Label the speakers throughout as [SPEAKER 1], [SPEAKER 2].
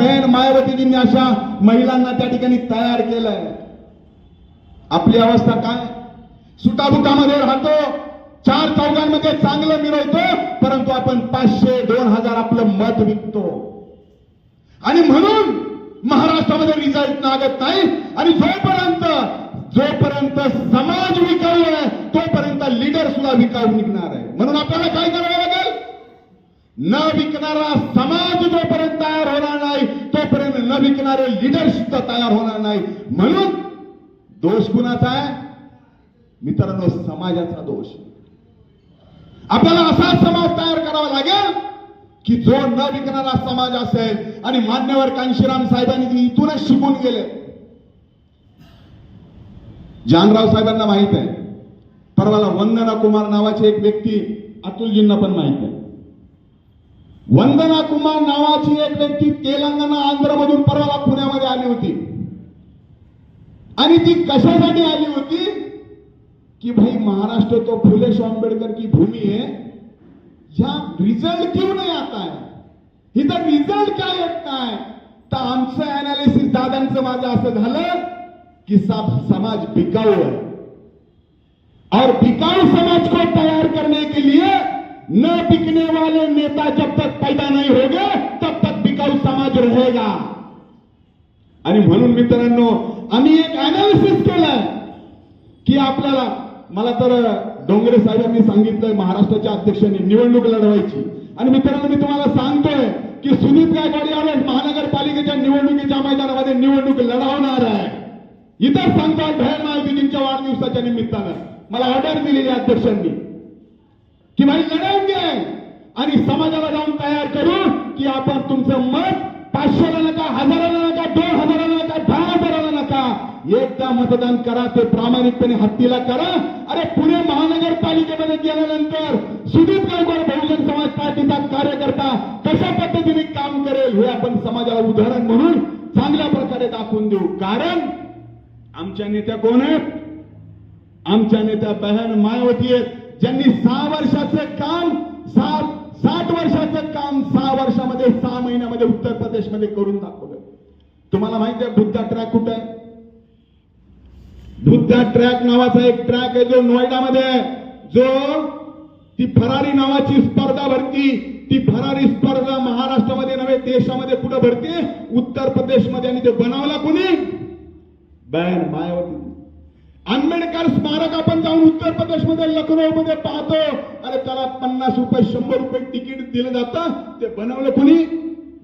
[SPEAKER 1] बहीण मायावतीजींनी अशा महिलांना त्या ठिकाणी तयार केलंय. आपली अवस्था काय? सुटाबुटामध्ये राहतो. चार चौघांमध्ये चांगलं मिळवतो परंतु आपण पाचशे दोन हजार आपलं मत विकतो. आणि म्हणून महाराष्ट्रामध्ये रिझल्ट लागत नाही. आणि जोपर्यंत जोपर्यंत समाज विकाऊ आहे तोपर्यंत लीडर सुद्धा विकाऊ निघणार आहे. म्हणून आपल्याला काय करावं लागेल? न विकणारा समाज जोपर्यंत तयार होणार विकणारे लिडर सुद्धा तयार होणार नाही. म्हणून दोष कुणाचा आहे? मित्रांनो समाजाचा दोष. आपल्याला असा समाज तयार करावा लागेल की जो न विकणारा समाज असेल आणि मान्यवर कांशीराम साहेबांनी इथूनच शिकून गेले. जानराव साहेबांना माहीत आहे. परवाला वंदना कुमार नावाची एक व्यक्ती अतुलजींना पण माहीत आहे. वंदना कुमार नावाची एक व्यक्ती तेलंगणा आंध्रमधून परवाला पुण्यामध्ये आली होती. आणि ती कशासाठी आली होती? कि भाई महाराष्ट्र तो फुले आंबेडकर की भूमी है यहाँ रिझल्ट क्यों नहीं आता है इथं रिझल्ट काय येत नाही? तर आमचं अनालिसिस दादांचं माझं असं झालं की सा- समाज बिकाऊ है और बिकाऊ समाज को तैयार करने के लिए न बिकने वाले नेता जब तक पैदा नहीं होगे तब तक बिकाऊ समाज रहेगा। आणि म्हणून मित्रांनो आम्ही एक अनालिसिस केलंय की आपल्याला मला तर डोंगरे साहेबांनी सांगितलंय महाराष्ट्राच्या अध्यक्षांनी निवडणूक लढवायची. आणि मित्रांनो मी तुम्हाला सांगतोय की सुनीत गायकवाड यावेळेस महानगरपालिकेच्या निवडणुकीच्या मैदानामध्ये निवडणूक लढवणार आहे. इतर सांगतात भैर महायुतीच्या वाढदिवसाच्या निमित्तानं. मला ऑर्डर दिलेली अध्यक्षांनी. की भाई लढवंगे आणि समाजाला जाऊन तयार करू की आपण तुमचं मत पाचशेला नका हजाराला नका दोन हजाराला नका दहा हजाराला नका. एकदा मतदान करा ते प्रामाणिकपणे हत्तीला करा. अरे पुणे महानगरपालिकेमध्ये गेल्यानंतर सुदीप गायकवाड बहुजन समाज पार्टीचा कार्यकर्ता कशा पद्धतीने काम करेल हे आपण समाजाला उदाहरण म्हणून चांगल्या प्रकारे दाखवून देऊ. कारण आमच्या नेत्या कोण आहेत? आमच्या नेत्या बहन मायावती आहेत. ज्यांनी सहा वर्षाचं काम सात साठ वर्षाचं काम सहा वर्षामध्ये सहा महिन्यामध्ये उत्तर प्रदेशमध्ये करून दाखवलं. तुम्हाला माहिती आहे बुद्धा ट्रॅक कुठं आहे? बुद्धा ट्रॅक नावाचा एक ट्रॅक आहे जो नोएडामध्ये आहे. जो ती फरारी नावाची स्पर्धा भरती ती फरारी स्पर्धा महाराष्ट्रामध्ये नव्हे देशामध्ये कुठं भरते. उत्तर प्रदेशमध्ये आणि ते बनवला कोणी? बॅन मायावती. आंबेडकर स्मारक आपण जाऊन उत्तर प्रदेशमध्ये लखनौ मध्ये पाहतो. अरे त्याला पन्नास रुपये शंभर रुपये तिकीट दिलं जातं. ते बनवलं कुणी?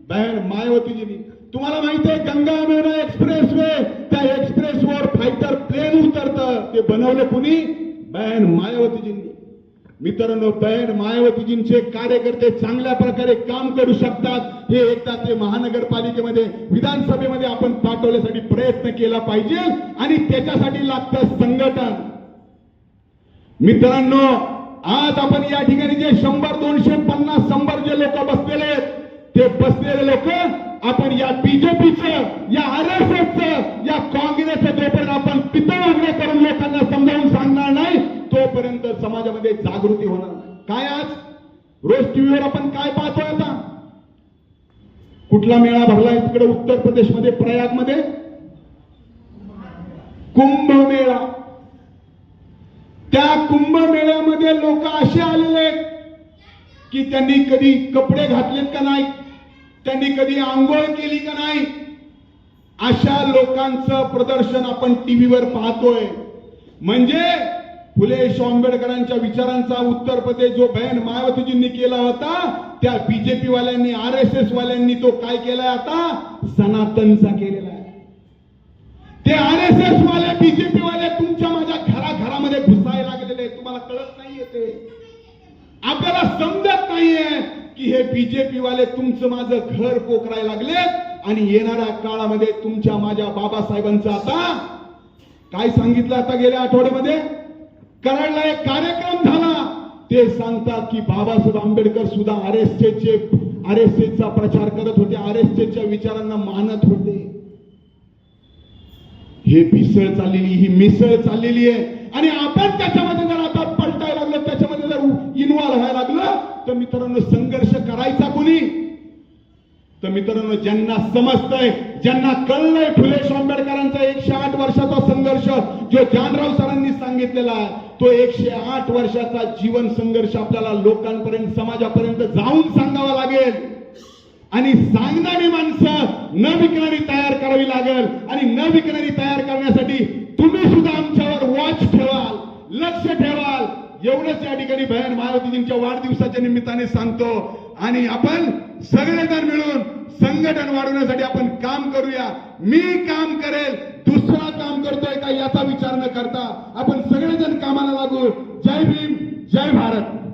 [SPEAKER 1] बॅन मायावतीजीनी. तुम्हाला माहिती आहे गंगा मेना एक्सप्रेस वे त्या एक्सप्रेस वर फायटर प्लेन उतरतं. ते बनवलं कुणी? बॅन मायावतीजींनी. मित्रांनो बॅन मायावतीजींचे कार्यकर्ते चांगल्या प्रकारे काम करू शकतात हे एकदा ते महानगरपालिकेमध्ये विधानसभेमध्ये आपण पाठवण्यासाठी प्रयत्न केला पाहिजे आणि त्याच्यासाठी लागतं संघटन. मित्रांनो आज आपण या ठिकाणी जे शंभर दोनशे पन्नास शंभर जे लोक बसलेले आहेत ते बसलेले लोक आपण या बीजेपीचं या आर एस एसचं या काँग्रेसचं जोपर्यंत आपण पितळ करून लोकांना समजावून सांगणार नाही तोपर्यंत समाजामध्ये जागृती होणार नाही काय आज रोज टीव्हीवर आपण काय पाहतोय आता? कुठला मेळा भरलाय तिकडे उत्तर प्रदेशमध्ये प्रयागमध्ये? कुंभमेळा. त्या कुंभमेळ्यामध्ये लोक असे आलेले आहेत की त्यांनी कधी कपडे घातलेत का नाही? त्यांनी कधी आंघोळ केली का नाही? अशा लोकांचं प्रदर्शन आपण टीव्हीवर पाहतोय. म्हणजे फुले आंबेडकरांच्या विचारांचा उत्तर प्रदेश जो बहन मायावतीजींनी केला होता त्या बीजेपी वाल्यांनी आर एस एस वाल्यांनी तो काय केलाय आता? सनातनचा केलेला आहे. ते आर एस एस वाले बीजेपी वाले तुमच्या माझ्या घराघरामध्ये घुसायला लागलेले तुम्हाला कळत नाहीये ते. आपल्याला समजत नाहीये की हे बीजेपी वाले तुमचं माझं घर पोखरायला लागले आणि येणाऱ्या काळामध्ये तुमच्या माझ्या बाबासाहेबांचा आता काय सांगितलं आता गेल्या आठवड्यामध्ये? कराडला एक कार्यक्रम झाला. ते सांगतात की बाबासाहेब आंबेडकर सुद्धा आर एस चे आर एस चा प्रचार करत होते आर एस च्या विचारांना मानत होते. हे मिसळ चाललेली ही मिसळ चाललेली आहे. आणि आपण त्याच्यामध्ये जर आता पलटायला लागलं त्याच्यामध्ये जर इन्व्हॉल्व्ह व्हायला लागलं तर मित्रांनो संघर्ष करायचा कोणी? तर मित्रांनो ज्यांना समजतंय ज्यांना कळलंय फुले आंबेडकरांचा एकशे आठ वर्षाचा संघर्ष जो जानराव सरांनी सांगितलेला आहे तो एकशे आठ वर्षाचा जीवन संघर्ष आपल्याला लोकांपर्यंत समाजापर्यंत जाऊन सांगावा लागेल. आणि सांगणारी माणसं न विकणारी तयार करावी लागेल. आणि न विकणारी तयार करण्यासाठी तुम्ही सुद्धा आमच्यावर वॉच ठेवाल लक्ष ठेवाल. एवढंच या ठिकाणी बहन मायावतीजींच्या वाढदिवसाच्या निमित्ताने सांगतो. आणि आपण सगळेजण मिळून संघटन वाढवण्यासाठी आपण काम करूया. मी काम करेल दुसरा काम करतोय का याचा विचार न करता आपण सगळेजण कामाला लागू. जय भीम जय भारत.